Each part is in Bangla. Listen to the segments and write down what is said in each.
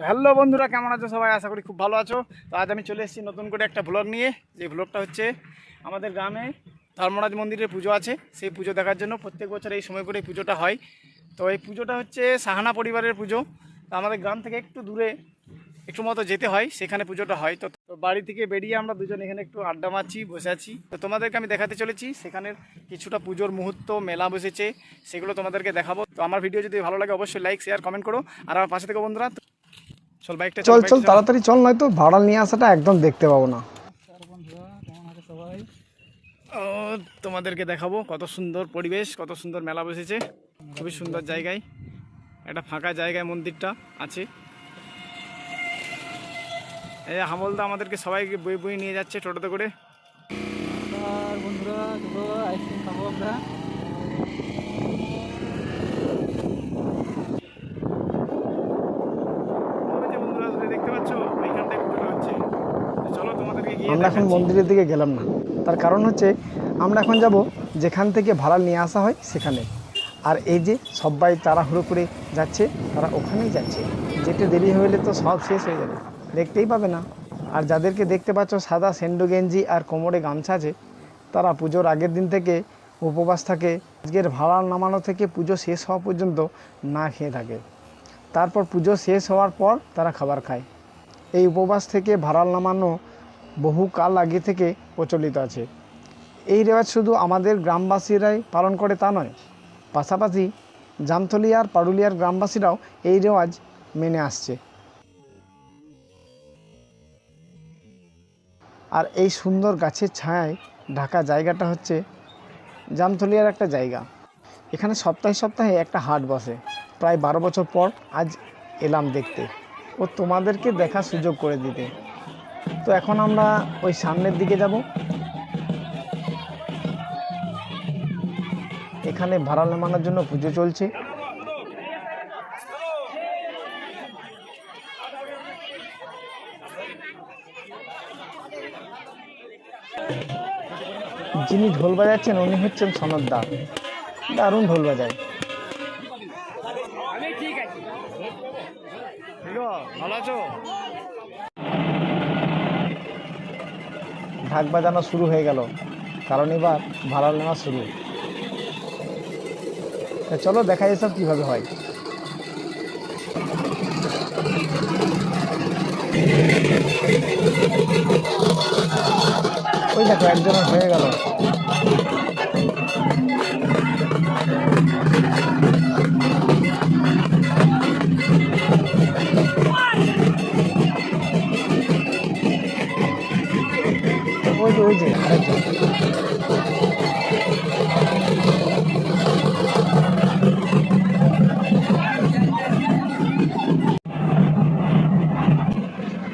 হ্যালো বন্ধুরা, কেমন আছো সবাই? আশা করি খুব ভালো আছো। তো আজ আমি চলে এসেছি নতুন করে একটা ব্লগ নিয়ে। যে ব্লগটা হচ্ছে আমাদের গ্রামে ধর্মরাজ মন্দিরের পুজো আছে। সেই পুজো দেখার জন্য প্রত্যেক বছর এই সময় করে পুজোটা হয়। তো এই পুজোটা হচ্ছে সাহানা পরিবারের পুজো। তো আমাদের গ্রাম থেকে একটু দূরে একটু মতো যেতে হয়, সেখানে পুজোটা হয়। তো তো বাড়ি থেকে বেরিয়ে আমরা দুজন এখানে একটু আড্ডা মারছি, বসে আছি। তো তোমাদেরকে আমি দেখাতে চলেছি, সেখানের কিছুটা পুজোর মুহূর্ত, মেলা বসেছে, সেগুলো তোমাদেরকে দেখাবো। তো আমার ভিডিও যদি ভালো লাগে, অবশ্যই লাইক শেয়ার কমেন্ট করো। আর আমার পাশে থেকে বন্ধুরা। চল বাইকটা চল চল তাড়াতাড়ি চল নয়তো ভাড়া নিয়ে আসাটা একদম দেখতে পাবো না। ও তোমাদেরকে দেখাবো কত সুন্দর পরিবেশ কত সুন্দর মেলা বসেছে। খুবই সুন্দর জায়গায় একটা ফাঁকা জায়গায় মন্দিরটা আছে। এই হামলদা আমাদেরকে সবাইকে বই বই নিয়ে যাচ্ছে টোটোতে করে। বন্ধুরা আইসক্রিম খাব আমরা ওই যে বন্ধুরা তুমি দেখতে পাচ্ছ এইখানটায় পুজোটা হচ্ছে তো চলো তোমাদেরকে গিয়ে আমরা এখন মন্দিরের দিকে গেলাম না। তার কারণ হচ্ছে আমরা এখন যাব যেখান থেকে ভাড়া নিয়ে আসা হয় সেখানে। আর এই যে সবাই তাড়াহুড়ো করে যাচ্ছে তারা ওখানেই যাচ্ছে। যেতে দেরি হলে তো সব শেষ হয়ে যাবে। দেখতেই পাবে না। আর যাদেরকে দেখতে পাচ্ছ সাদা সেন্ডু গেঞ্জি আর কোমরে গামছা আছে তারা পুজোর আগের দিন থেকে উপবাস থাকে। আজকের ভাড়া নামানো থেকে পুজো শেষ হওয়া পর্যন্ত না খেয়ে থাকে। তারপর পুজো শেষ হওয়ার পর তারা খাবার খায়। এই উপবাস থেকে ভাড়াল নামানো বহু কাল আগে থেকে প্রচলিত আছে। এই রেওয়াজ শুধু আমাদের গ্রামবাসীরাই পালন করে তা নয়, পাশাপাশি জামতলি আর পারুলিয়ার গ্রামবাসীরাও এই রেওয়াজ মেনে আসছে। আর এই সুন্দর গাছের ছায়ায় ঢাকা জায়গাটা হচ্ছে জামতলিয়ার একটা জায়গা। এখানে সপ্তাহে সপ্তাহে একটা হাট বসে। প্রায় বারো বছর পর আজ এলাম দেখতে ও তোমাদেরকে দেখার সুযোগ করে দিতে। তো এখন আমরা ওই সামনের দিকে যাব। এখানে ভাড়া নামানোর জন্য পুজো চলছে। যিনি ঢোল বাজাচ্ছেন, উনি হচ্ছেন সনদ দা। দারুণ ঢোল বাজায়। ভালো আছো? ঢাক বাজানো শুরু হয়ে গেল। কারণ এবার ভাড়া নেওয়া শুরু। চলো দেখা এসব কীভাবে হয়। ওই দেখো একজনের হয়ে গেল। ওই যে আরেকজন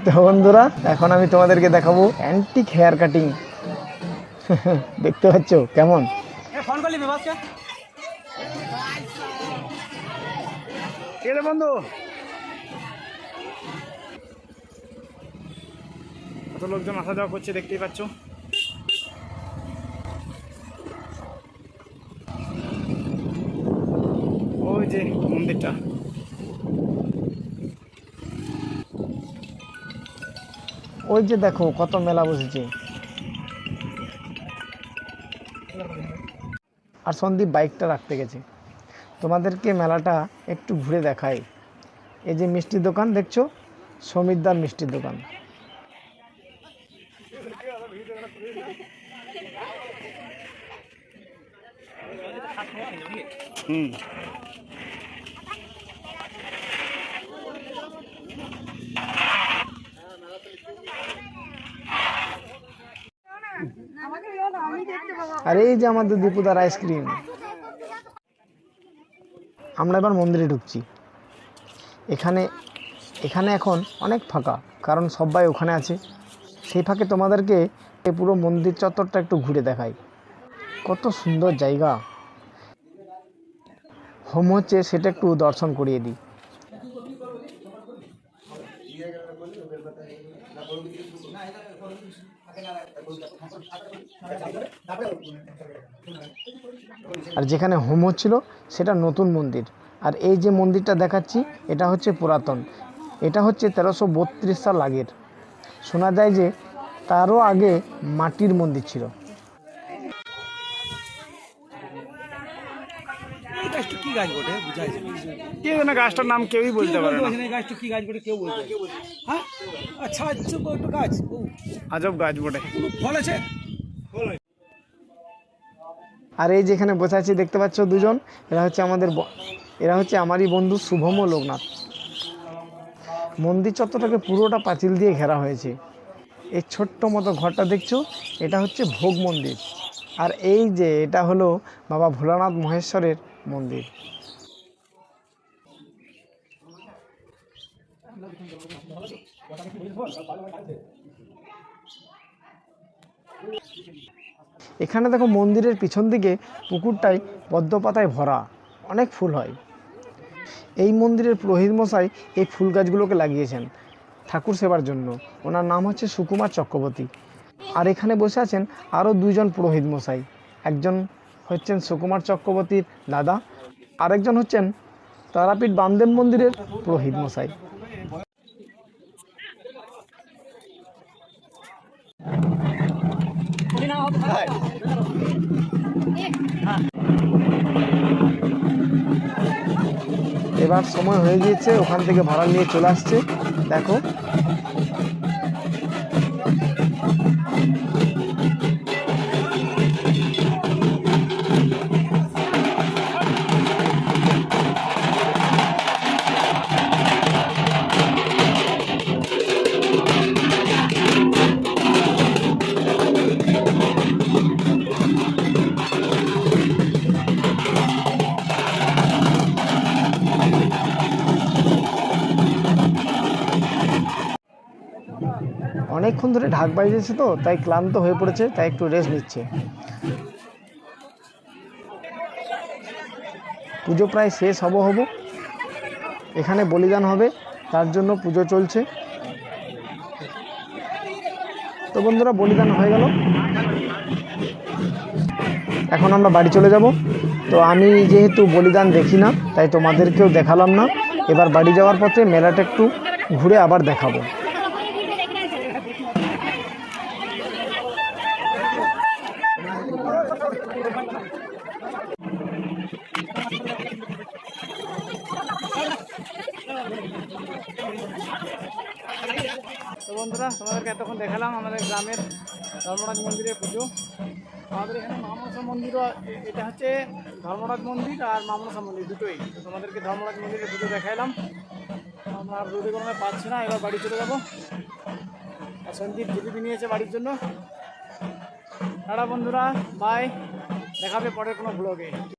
তো বন্ধুরা এখন আমি তোমাদেরকে দেখাবো অ্যান্টিক হেয়ার কাটিং দেখতে পাচ্ছ? কেমন? বন্ধু? কত লোকজন আসা যাওয়া করছে দেখতেই পাচ্ছ। যে মন্দিরটা। ওই যে দেখো কত মেলা বসেছে। আর সন্দীপ বাইকটা রাখতে গেছে। তোমাদেরকে মেলাটা একটু ঘুরে দেখাই। এই যে মিষ্টির দোকান দেখছ? সমিতদার মিষ্টির দোকান। হুম। আর এই যে আমাদের দীপুদার আইসক্রিম। আমরা এবার মন্দিরে ঢুকছি। এখানে এখানে এখন অনেক ফাঁকা, কারণ সবাই ওখানে আছে। সেই ফাঁকে তোমাদেরকে এই পুরো মন্দির চত্বরটা একটু ঘুরে দেখাই। কত সুন্দর জায়গা। হোম হচ্ছে সেটা একটু দর্শন করিয়ে দিই। আর যেখানে হোম হচ্ছিল সেটা নতুন মন্দির। আর এই যে মন্দিরটা দেখাচ্ছি এটা হচ্ছে পুরাতন। এটা হচ্ছে তেরোশো বত্রিশ সাল আগের। শোনা যায় যে তারও আগে মাটির মন্দির ছিল। গাছটার নাম কেউই বলতে পারে না। গাছটা কি গাছ বটে কেউ বলতে হ্যাঁ? আচ্ছা আচ্ছা গাছ। আজব গাছ বটে। ফল আছে? আর এই যেখানে বসে আছি, দেখতে পাচ্ছ দুজন? এরা হচ্ছে আমাদের এরা হচ্ছে আমারই বন্ধু শুভম ও লোকনাথ। মন্দির চত্বরটাকে পুরোটা পাঁচিল দিয়ে ঘেরা হয়েছে। এই ছোট্ট মতো ঘরটা দেখছ? এটা হচ্ছে ভোগ মন্দির। আর এই যে, এটা হলো বাবা ভোলানাথ মহেশ্বরের মন্দির। এখানে দেখো মন্দিরের পিছন দিকে পুকুরটায় পদ্ম পাতায় ভরা। অনেক ফুল হয়। এই মন্দিরের পুরোহিত মশাই এই ফুল গাছগুলোকে লাগিয়েছেন ঠাকুর সেবার জন্য। ওনার নাম হচ্ছে সুকুমার চক্রবর্তী। আর এখানে বসে আছেন আরও দুইজন পুরোহিত মশাই। একজন হচ্ছেন সুকুমার চক্রবর্তীর দাদা, আরেকজন হচ্ছেন তারাপীঠ বামদেব মন্দিরের পুরোহিত মশাই। এবার সময় হয়ে গিয়েছে ওখান থেকে ভাড়া নিয়ে চলে আসছে। দেখো অনেকক্ষণ ধরে ঢাক বাজিয়েছে তো, তাই ক্লান্ত হয়ে পড়েছে, তাই একটু রেস্ট নিচ্ছে। পুজো প্রায় শেষ হব হব। এখানে বলিদান হবে, তার জন্য পুজো চলছে। তো বন্ধুরা, বলিদান হয়ে গেল। এখন আমরা বাড়ি চলে যাব। তো আমি যেহেতু বলিদান দেখি না, তাই তোমাদেরকেও দেখালাম না। এবার বাড়ি যাওয়ার পথে মেলাটা একটু ঘুরে আবার দেখাবো। বন্ধুরা, তোমাদেরকে এতক্ষণ দেখালাম আমাদের গ্রামের ধর্মরাজ মন্দিরের পুজো। আমাদের এখানে মামনসা মন্দিরও এটা হচ্ছে ধর্মরাজ মন্দির আর মামনসা মন্দির দুটোই। তো তোমাদেরকে ধর্মরাজ মন্দিরের পুজো দেখাইলাম। আমরা রোদে গরমে পাচ্ছি না, এবার বাড়ি চলে যাব। আর সঞ্জীব জিলিপি নিয়েছে বাড়ির জন্য। টাটা বন্ধুরা বাই দেখাবে পরের কোনো ব্লগে